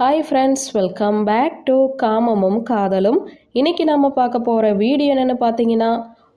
Hi friends welcome back to காமமும் காதலும் இன்னைக்கு நம்ம பார்க்க போகிற வீடியோ என்னென்னு பார்த்தீங்கன்னா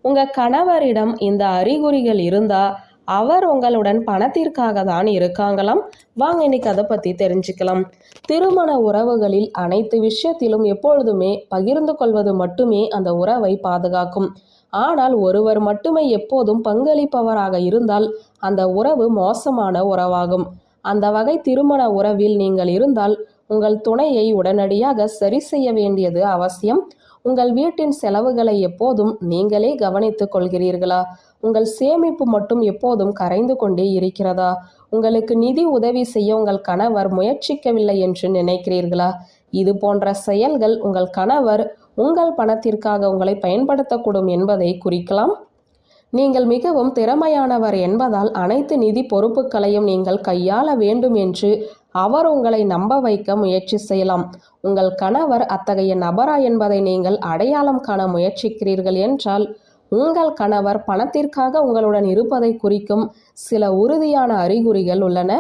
உங்கள் கணவரிடம் இந்த அறிகுறிகள் இருந்தால் அவர் உங்களுடன் பணத்திற்காக தான் இருக்காங்களாம். வாங்க இன்னைக்கு அதை பற்றி தெரிஞ்சுக்கலாம். திருமண உறவுகளில் அனைத்து விஷயத்திலும் எப்பொழுதுமே பகிர்ந்து கொள்வது மட்டுமே அந்த உறவை பாதுகாக்கும். ஆனால் ஒருவர் மட்டுமே எப்போதும் பங்களிப்பவராக இருந்தால் அந்த உறவு மோசமான உறவாகும். அந்த வகை திருமண உறவில் நீங்கள் இருந்தால் உங்கள் துணையை உடனடியாக சரி செய்ய வேண்டியது அவசியம். உங்கள் வீட்டின் செலவுகளை எப்போதும் நீங்களே கவனித்துக் கொள்கிறீர்களா? உங்கள் சேமிப்பு மட்டும் எப்போதும் கரைந்து கொண்டே இருக்கிறதா? உங்களுக்கு நிதி உதவி செய்ய உங்கள் கணவர் முயற்சிக்கவில்லை என்று நினைக்கிறீர்களா? இது போன்ற செயல்கள் உங்கள் கணவர் உங்கள் பணத்திற்காக உங்களை பயன்படுத்தக்கூடும் என்பதை குறிக்கலாம். நீங்கள் மிகவும் திறமையானவர் என்பதால் அனைத்து நிதி பொறுப்புகளையும் நீங்கள் கையாள வேண்டும் என்று அவர் உங்களை நம்ப வைக்க முயற்சி செய்யலாம். உங்கள் கணவர் அத்தகைய நபரா என்பதை நீங்கள் அடையாளம் காண முயற்சிக்கிறீர்கள் என்றால் உங்கள் கணவர் பணத்திற்காக உங்களுடன் இருப்பதை குறிக்கும் சில உறுதியான அறிகுறிகள் உள்ளன.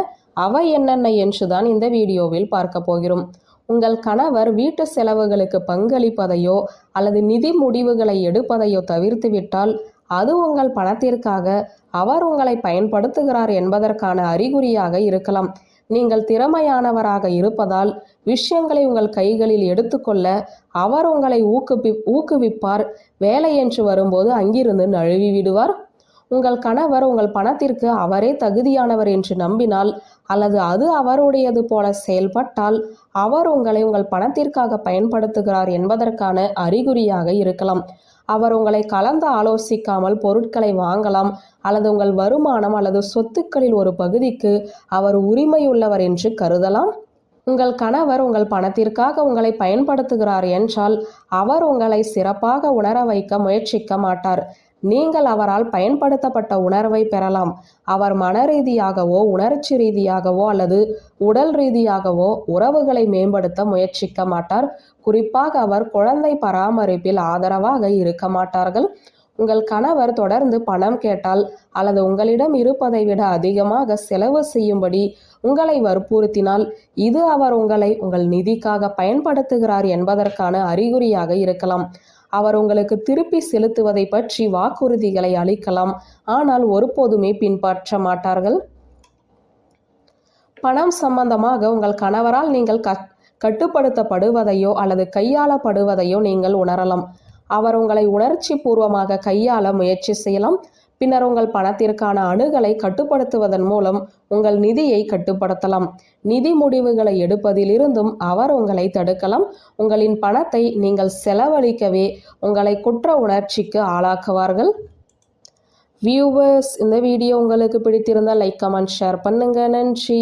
அவை என்னென்ன என்றுதான் இந்த வீடியோவில் பார்க்க போகிறோம். உங்கள் கணவர் வீட்டு செலவுகளுக்கு பங்களிப்பதையோ அல்லது நிதி முடிவுகளை எடுப்பதையோ தவிர்த்துவிட்டால் அது உங்கள் பணத்திற்காக அவர் உங்களை பயன்படுத்துகிறார் என்பதற்கான அறிகுறியாக இருக்கலாம். நீங்கள் திறமையானவராக இருப்பதால் விஷயங்களை உங்கள் கைகளில் எடுத்துக்கொள்ள அவர் உங்களை ஊக்குவி ஊக்குவிப்பார். வேலை என்று வரும்போது அங்கிருந்து நழுவி விடுவார். உங்கள் கணவர் உங்கள் பணத்திற்கு அவரே தகுதியானவர் என்று நம்பினால் அல்லது அது அவருடையது போல செயல்பட்டால் அவர் உங்களை உங்கள் பணத்திற்காக பயன்படுத்துகிறார் என்பதற்கான அறிகுறியாக இருக்கலாம். அவர் உங்களை கலந்து ஆலோசிக்காமல் பொருட்களை வாங்கலாம் அல்லது உங்கள் வருமானம் அல்லது சொத்துக்களில் ஒரு பகுதிக்கு அவர் உரிமையுள்ளவர் என்று கருதலாம். உங்கள் கணவர் உங்கள் பணத்திற்காக உங்களை பயன்படுத்துகிறார் என்றால் அவர் உங்களை சிறப்பாக உணர வைக்க முயற்சிக்க மாட்டார். நீங்கள் அவரால் பயன்படுத்தப்பட்ட உணர்வை பெறலாம். அவர் மன ரீதியாகவோ உணர்ச்சி ரீதியாகவோ அல்லது உடல் ரீதியாகவோ உறவுகளை மேம்படுத்த முயற்சிக்க மாட்டார். குறிப்பாக அவர் குழந்தை பராமரிப்பில் ஆதரவாக இருக்க மாட்டார்கள். உங்கள் கணவர் தொடர்ந்து பணம் கேட்டால் அல்லது உங்களிடம் இருப்பதை விட அதிகமாக செலவு செய்யும்படி உங்களை வற்புறுத்தினால் இது அவர் உங்களை உங்கள் நிதிக்காக பயன்படுத்துகிறார் என்பதற்கான அறிகுறியாக இருக்கலாம். அவர் உங்களுக்கு திருப்பி செலுத்துவதை பற்றி வாக்குறுதிகளை அளிக்கலாம். ஆனால் ஒருபோதுமே பின்பற்ற மாட்டார்கள். பணம் சம்பந்தமாக உங்கள் கணவரால் நீங்கள் கட்டுப்படுத்தப்படுவதையோ அல்லது கையாளப்படுவதையோ நீங்கள் உணரலாம். அவர் உங்களை உணர்ச்சி பூர்வமாக கையாள முயற்சி செய்யலாம். பின்னர் உங்கள் பணத்திற்கான அணுகலை கட்டுப்படுத்துவதன் மூலம் உங்கள் நிதியை கட்டுப்படுத்தலாம். நிதி முடிவுகளை எடுப்பதிலிருந்தும் அவர் உங்களை தடுக்கலாம். உங்களின் பணத்தை நீங்கள் செலவழிக்கவே உங்களை குற்ற உணர்ச்சிக்கு ஆளாக்குவார்கள். வியூவர்ஸ் இந்த வீடியோ உங்களுக்கு பிடித்திருந்தால் லைக் கமெண்ட் ஷேர் பண்ணுங்கள் நன்றி.